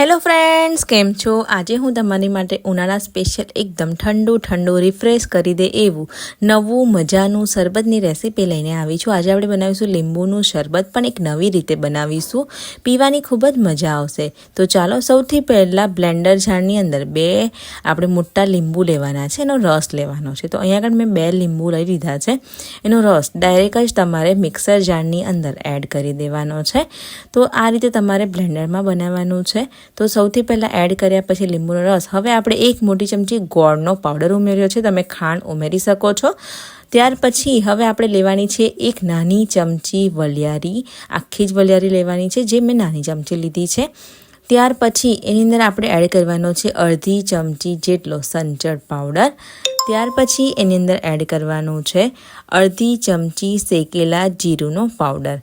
Hello friends કેમ છો? આજે હું તમારી માટે ઉનાળા સ્પેશિયલ એકદમ ઠંડુ ઠંડુ રિફ્રેશ કરી દે એવું નવું મજાનું શરબતની રેસીપી લઈને આવી છું. આજે આપણે બનાવીશું લીંબુનું શરબત, પણ એક નવી રીતે બનાવીશું. પીવાની ખૂબ જ મજા આવશે. તો ચાલો, સૌથી પહેલાં બ્લેન્ડર જારની અંદર બે આપણે મોટા લીંબુ લેવાના છે, એનો રસ લેવાનો છે. તો અહીંયા આગળ મેં બે લીંબુ લઈ લીધા છે. એનો રસ ડાયરેક્ટ જ તમારે મિક્સર જારની અંદર એડ કરી દેવાનો છે. તો આ રીતે તમારે બ્લેન્ડરમાં બનાવવાનું છે. તો સૌથી પહેલાં એડ કર્યા પછી લીંબુનો રસ. હવે આપણે એક મોટી ચમચી ગોળનો પાવડર ઉમેર્યો છે. તમે ખાંડ ઉમેરી શકો છો. ત્યાર પછી હવે આપણે લેવાની છે એક નાની ચમચી વલિયારી. આખી જ વલિયારી લેવાની છે, જે મેં નાની ચમચી લીધી છે. ત્યાર પછી એની અંદર આપણે એડ કરવાનો છે અડધી ચમચી જેટલો સંચળ પાવડર ત્યાર પછી એની અંદર એડ કરવાનું છે અડધી ચમચી શેકેલા જીરુંનો પાવડર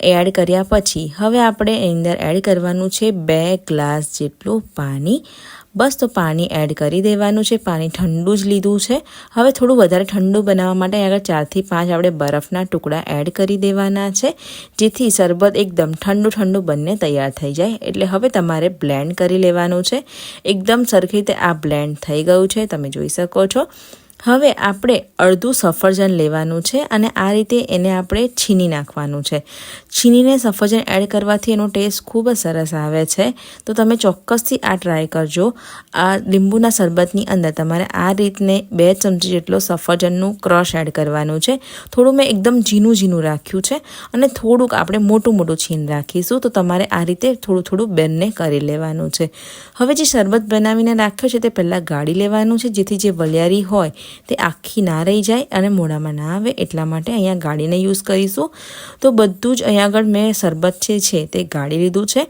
એડ કર્યા પછી હવે આપણે એની અંદર એડ કરવાનું છે બે ગ્લાસ જેટલું પાણી. બસ તો પાણી એડ કરી દેવાનું છે. પાણી ઠંડુ જ લીધું છે. હવે થોડું વધારે ઠંડુ બનાવવા માટે આગળ ચારથી પાંચ આપણે બરફના ટુકડા એડ કરી દેવાના છે, જેથી શરબત એકદમ ઠંડુ ઠંડુ બંને તૈયાર થઈ જાય. એટલે હવે તમારે બ્લેન્ડ કરી લેવાનું છે. એકદમ સરખી રીતે આ બ્લેન્ડ થઈ ગયું છે. તમે જોઈ શકો છો. હવે આપણે અડધું સફરજન લેવાનું છે અને આ રીતે એને આપણે છીની નાખવાનું છે. છીનીને સફરજન એડ કરવાથી એનો ટેસ્ટ ખૂબ જ સરસ આવે છે. તો તમે ચોક્કસથી આ ટ્રાય કરજો. આ લીંબુના શરબતની અંદર તમારે આ રીતને બે ચમચી જેટલો સફરજનનું ક્રશ એડ કરવાનું છે. થોડું મેં એકદમ ઝીણું ઝીણું રાખ્યું છે અને થોડુંક આપણે મોટું મોટું છીન રાખીશું. તો તમારે આ રીતે થોડું થોડું બેનને કરી લેવાનું છે. હવે જે શરબત બનાવીને રાખ્યો છે તે પહેલાં ગાળી લેવાનું છે, જેથી જે વલિયારી હોય તે આખી ના રહી જાય અને મોઢામાં ના આવે એટલા માટે અહીંયા ગાળીને યુઝ કરીશું. તો બધું જ અહીંયા આગળ મેં શરબત છે છે તે ગાળી લીધું છે.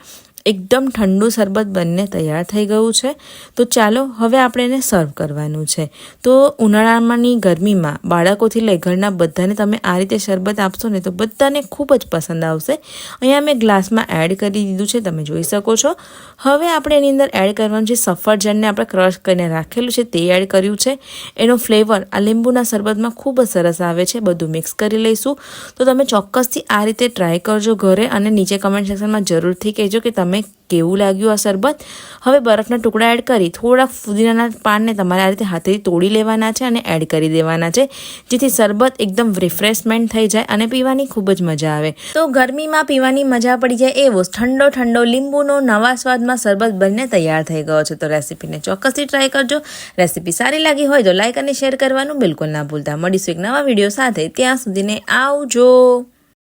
એકદમ ઠંડુ શરબત બંને તૈયાર થઈ ગયું છે. તો ચાલો હવે આપણે એને સર્વ કરવાનું છે. તો ઉનાળામાંની ગરમીમાં બાળકોથી લઈ ઘરના બધાને તમે આ રીતે શરબત આપશો ને તો બધાને ખૂબ જ પસંદ આવશે. અહીંયા મેં ગ્લાસમાં એડ કરી દીધું છે, તમે જોઈ શકો છો. હવે આપણે એની અંદર એડ કરવાનું છે સફરજનને આપણે ક્રશ કરીને રાખેલું છે, તે એડ કર્યું છે. એનો ફ્લેવર આ લીંબુના શરબતમાં ખૂબ જ સરસ આવે છે, બધું મિક્સ કરી લઈશું. તો તમે ચોક્કસથી આ રીતે ટ્રાય કરજો ઘરે અને નીચે કમેન્ટ સેક્શનમાં જરૂરથી કહેજો કે તમે કેવું લાગ્યું આ શરબત? હવે બરફના ટુકડા એડ કરી થોડાક ફુદીનાના પાનને તમારે આ રીતે હાથેથી તોડી લેવાના છે અને એડ કરી દેવાના છે, જેથી શરબત એકદમ રિફ્રેશમેન્ટ થઈ જાય અને પીવાની ખૂબ જ મજા આવે. તો ગરમીમાં પીવાની મજા પડી જાય એવો ઠંડો ઠંડો લીંબુનો નવા સ્વાદમાં શરબત બનીને તૈયાર થઈ ગયો છે. તો રેસીપીને ચોક્કસથી ટ્રાય કરજો. રેસીપી સારી લાગી હોય તો લાઇક અને શેર કરવાનું બિલકુલ ના ભૂલતા. મળીશું એક નવા વીડિયો સાથે. ત્યાં સુધીને આવજો.